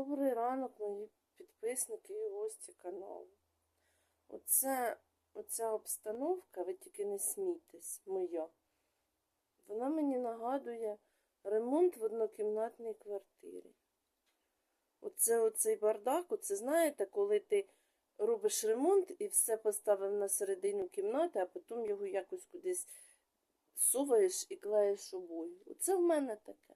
Добрий ранок, мої підписники і гості каналу. Оце, оця обстановка, ви тільки не смійтесь, моя. Вона мені нагадує ремонт в однокімнатній квартирі. Оце оцей бардак, оце знаєте, коли ти робиш ремонт і все поставив на середину кімнати, а потім його якось кудись суваєш і клеїш обою. Оце в мене таке.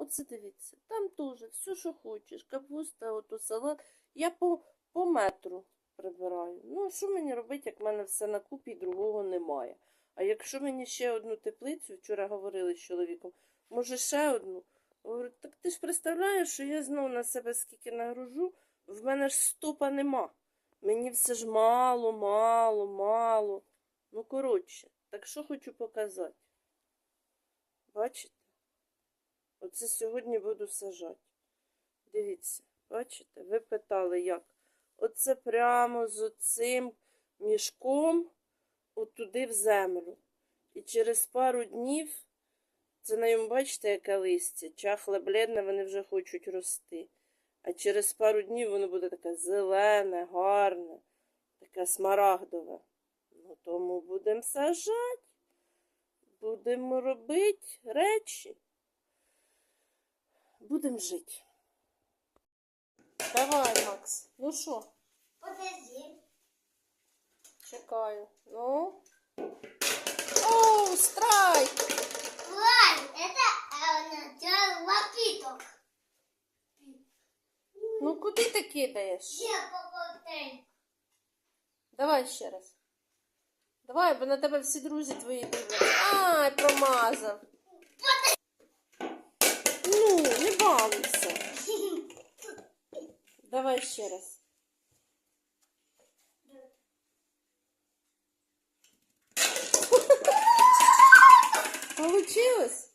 Оце дивіться, там теж все, що хочеш, капуста, ото салат. Я по, по метру прибираю. Ну, що мені робити, як в мене все на купі і другого немає? А якщо мені ще одну теплицю, вчора говорили з чоловіком, може ще одну? Говорю, так ти ж представляєш, що я знову на себе скільки нагружу, в мене ж стопа нема. Мені все ж мало, мало, мало. Ну, коротше, так що хочу показати. Бачите? Оце сьогодні буду сажати. Дивіться, бачите, ви питали, як? Оце прямо з оцим мішком отуди в землю. І через пару днів, це на йому, бачите, яке листя, чахле, бледне, вони вже хочуть рости. А через пару днів воно буде таке зелене, гарне, таке смарагдове. Ну, тому будемо сажати, будемо робити речі. Будемо жити. Давай, Макс. Ну що, Подожди. чекаю. Ну. Оу, страйк! Э, начало лапиток. Ну куди ти кидаєш? Я попадаю. Давай ще раз. Давай, бо на тебе всі друзі твої дивляться. Ай, промазав. Ну, не балуйся. Давай ще раз. Получилось?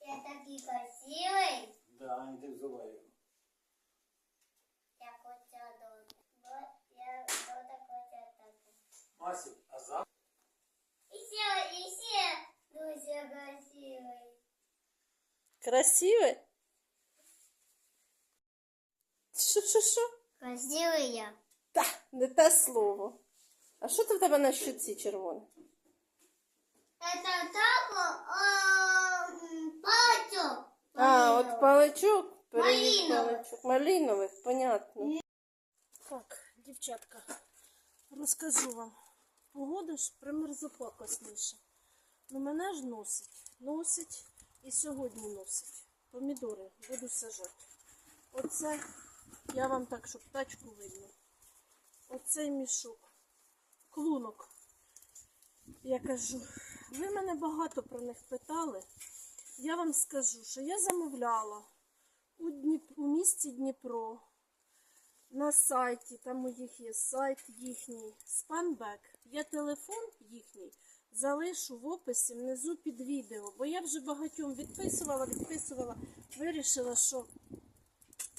Я такой красивый. Да, не ти взуваю. Я хотела долго. Вот я вот такой так. Масік, а за? Еще, еще. Друзья красивый. Красиве? Що, що, що? Красивый я. Та, не те слово. А що це в тебе на щуці червоне? Это так, пальчик. А, от паличок, Малинових. паличок. Малинових, понятно. Так, дівчатка, розкажу вам. Погода ж примерзопакосніша. Ну мене ж носить. Носить і сьогодні носить. Помідори буду сажати. Оце я вам так, щоб тачку видно. Оцей мішок. Клунок. Я кажу, ви мене багато про них питали. Я вам скажу, що я замовляла у, Дніп... у місті Дніпро на сайті, там у їх є сайт їхній Спанбек. Є телефон їхній, залишу в описі внизу під відео, бо я вже багатьом відписувала, відписувала, вирішила, що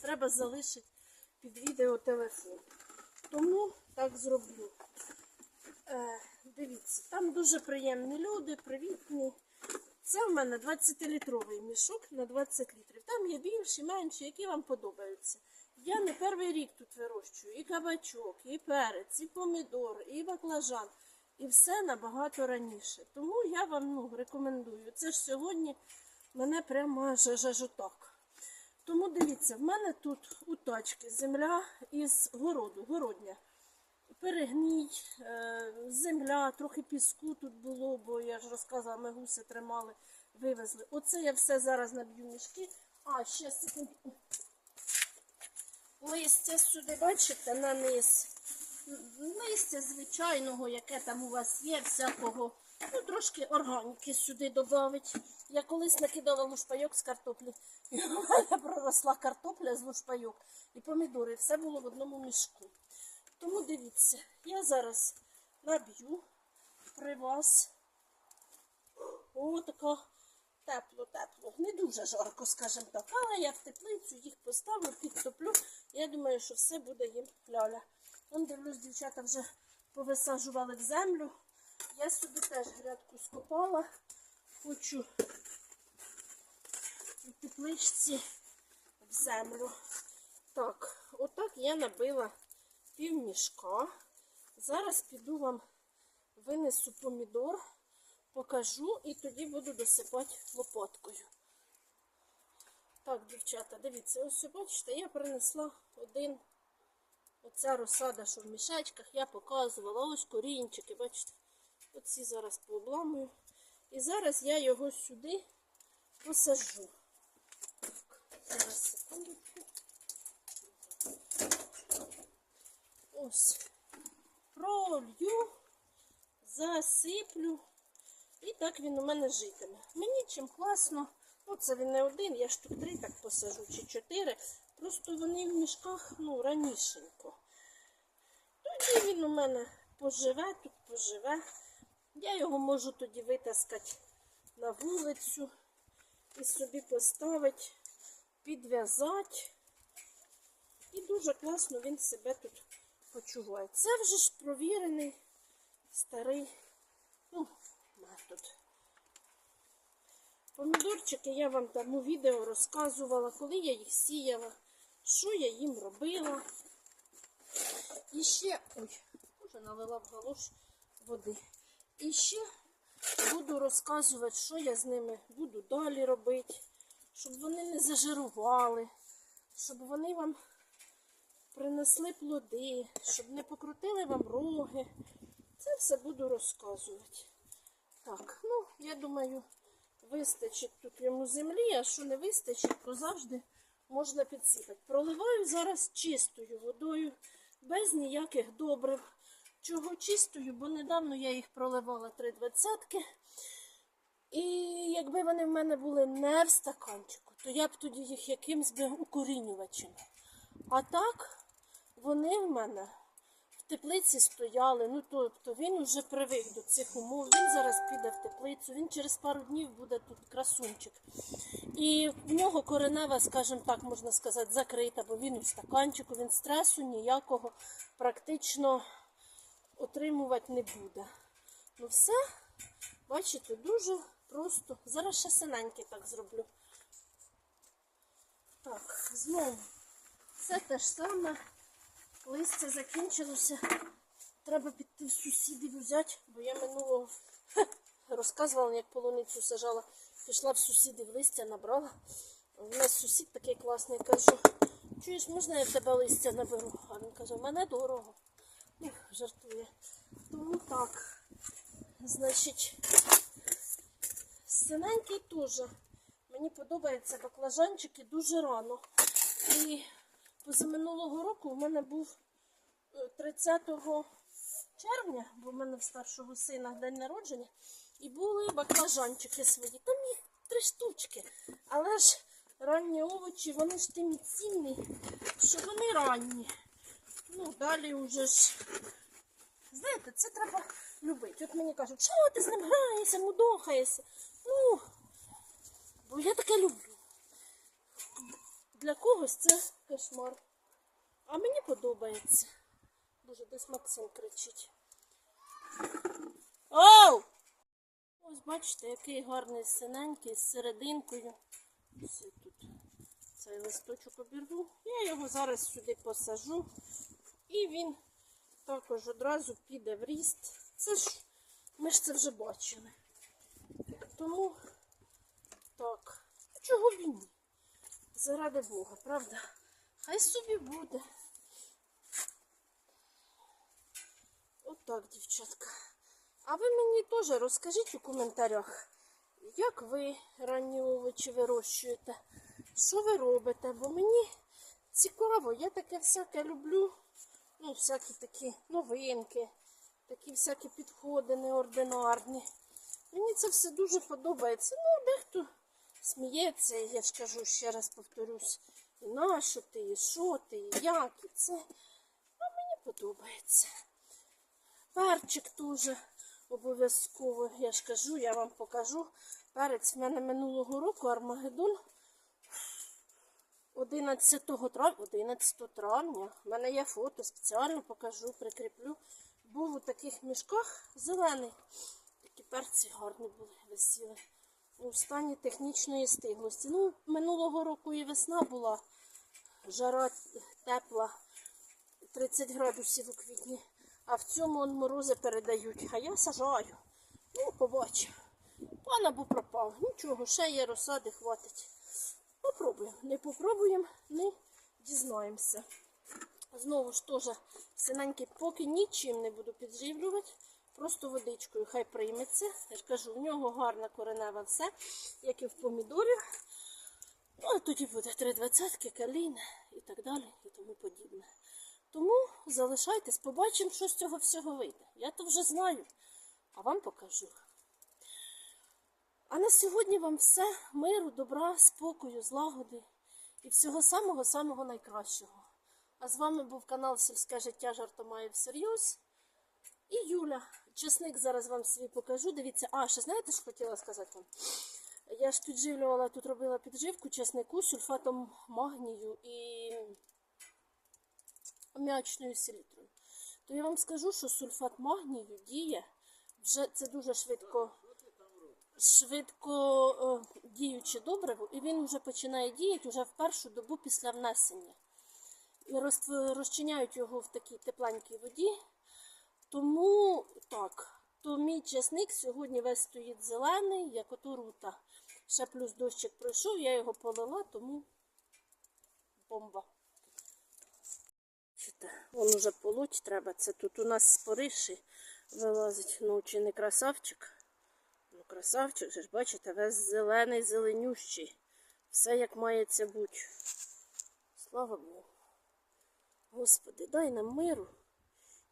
треба залишити під відео телефон. Тому так зроблю. Е, дивіться, там дуже приємні люди, привітні. Це в мене 20-літровий мішок на 20 літрів. Там є більші, менші, які вам подобаються. Я не перший рік тут вирощую і кабачок, і перець, і помідор, і баклажан. І все набагато раніше. Тому я вам ну, рекомендую. Це ж сьогодні мене прямо аж аж аж отак. Тому дивіться, в мене тут у тачки земля із городу, городня перегній, е, земля, трохи піску тут було, бо я ж розказала, ми гуси тримали, вивезли. Оце я все зараз наб'ю мішки. А, ще секунду. Листя сюди, бачите, на низ. Листя звичайного, яке там у вас є, всякого. Ну, трошки органіки сюди додавить. Я колись накидала лушпайок з картоплі. І в мене проросла картопля з лушпайок і помідори. Все було в одному мішку. Тому дивіться, я зараз наб'ю при вас. О, така тепло-тепло. Не дуже жарко, скажімо так. Але я в теплицю їх поставлю, підтоплю. Я думаю, що все буде їм ляля. Вон дивлюсь, дівчата вже повисаджували в землю. Я сюди теж грядку скопала. Хочу у тепличці в землю. Так, отак я набила півмішка. Зараз піду вам винесу помідор, покажу і тоді буду досипати лопаткою. Так, дівчата, дивіться, ось бачите, я принесла один. Оця розсада, що в мішечках, я показувала. Ось корінчики, бачите. Оці зараз пообламую. І зараз я його сюди посаджу. Зараз секундочку. Ось. Пролью, засиплю. І так він у мене житиме. Мені чим класно. Ну, це він не один, я штук три так посажу чи чотири. Просто вони в мішках ну, ранішенько. Тоді він у мене поживе, тут поживе. Я його можу тоді витаскати на вулицю і собі поставити, підв'язати. І дуже класно він себе тут почуває. Це вже ж провірений старий ну, метод. Помідорчики я вам там у відео розказувала, коли я їх сіяла, що я їм робила. І ще, ой, вже налила в галош води. І ще буду розказувати, що я з ними буду далі робити, щоб вони не зажирували, щоб вони вам принесли плоди, щоб не покрутили вам роги. Це все буду розказувати. Так, ну, я думаю, вистачить тут йому землі, а що не вистачить, то завжди можна підсипати. Проливаю зараз чистою водою, без ніяких добрив. Чого чистою, бо недавно я їх проливала три двадцятки. І якби вони в мене були не в стаканчику, то я б тоді їх якимсь би укорінювачем. А так вони в мене теплиці стояли. Ну тобто він вже привик до цих умов. Він зараз піде в теплицю. Він через пару днів буде тут красунчик. І в нього коренева, скажімо так, можна сказати, закрита, бо він у стаканчику, він стресу ніякого практично отримувати не буде. Ну все, бачите, дуже просто. Зараз ще синенький так зроблю. Так, знову все те ж саме. Листя закінчилося. Треба піти в сусідів взяти, бо я минулого розказувала, як полуницю сажала. Пішла в сусідів листя, набрала. У нас сусід такий класний, кажу, чуєш, можна я в тебе листя наберу? А він каже, мене дорого. Ну, жартує. Тому так. Значить, синенький теж. Мені подобаються баклажанчики дуже рано. І позаминулого року в мене був е, 30 червня, бо в мене в старшого сина день народження, і були баклажанчики свої. Там їх три штучки. Але ж ранні овочі, вони ж тим цінні, що вони ранні. Ну, далі вже ж. Знаєте, це треба любити. От мені кажуть, що ти з ним граєшся, мудохаєшся. Ну, бо я таке люблю. Для когось це кошмар. А мені подобається. Боже, десь Максим кричить. Оу! Ось бачите, який гарний синенький з серединкою. Ось тут цей листочок обірву. Я його зараз сюди посажу. І він також одразу піде в ріст. Це ж ми ж це вже бачили. Тому так. Чого ні? Заради Бога, правда? Хай собі буде. Отак, дівчатка. А ви мені теж розкажіть у коментарях, як ви ранні овочі вирощуєте, що ви робите, бо мені цікаво, я таке всяке люблю. Ну, всякі такі новинки, такі всякі підходи неординарні. Мені це все дуже подобається. Ну, дехто сміється, я ж кажу, ще раз повторюсь, і на ти, що ти, як, і це. А мені подобається. Перчик теж обов'язково, я ж кажу, я вам покажу. Перець в мене минулого року Армагеддон 11 травня, 11 травня. В мене є фото, спеціально покажу, прикріплю. Був у таких мішках зелений. Такі перці гарні були, висіли. У стані технічної стиглості. Ну, минулого року і весна була, жара тепла, 30 градусів у квітні. А в цьому он морози передають. А я сажаю. Ну, побачимо. Пан або пропав. Нічого, ще є розсади, хватить. Попробуємо. Не попробуємо, не дізнаємося. Знову ж теж синенький, поки нічим не буду підживлювати. Просто водичкою хай прийметься. Я ж кажу, в нього гарна коренева все, як і в помідорів. Тоді буде три двадцятки, калін і так далі, і тому подібне. Тому залишайтесь, побачимо, що з цього всього вийде. Я то вже знаю, а вам покажу. А на сьогодні вам все миру, добра, спокою, злагоди і всього самого-самого найкращого. А з вами був канал Сільське життя жартомає всерйоз. І Юля. Чесник зараз вам свій покажу. Дивіться, а ще знаєте, що хотіла сказати вам? Я ж підживлювала, тут робила підживку чеснику сульфатом магнію і аміачною селітрою. То я вам скажу, що сульфат магнію діє вже це дуже швидко швидко е, діюче добриво, і він вже починає діяти вже в першу добу після внесення. І розчиняють його в такій тепленькій воді. Тому так, то мій чесник сьогодні весь стоїть зелений, як ото рута. Ще плюс дощик пройшов, я його полила, тому бомба. Вон уже полоть треба. Це тут у нас спориші вилазить. Ну, чи не красавчик? Ну, красавчик же ж, бачите, весь зелений, зеленющий. Все як мається бути. Слава Богу. Господи, дай нам миру.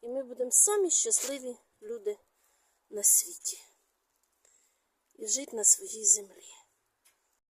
І ми будемо самі щасливі люди на світі. І жити на своїй землі.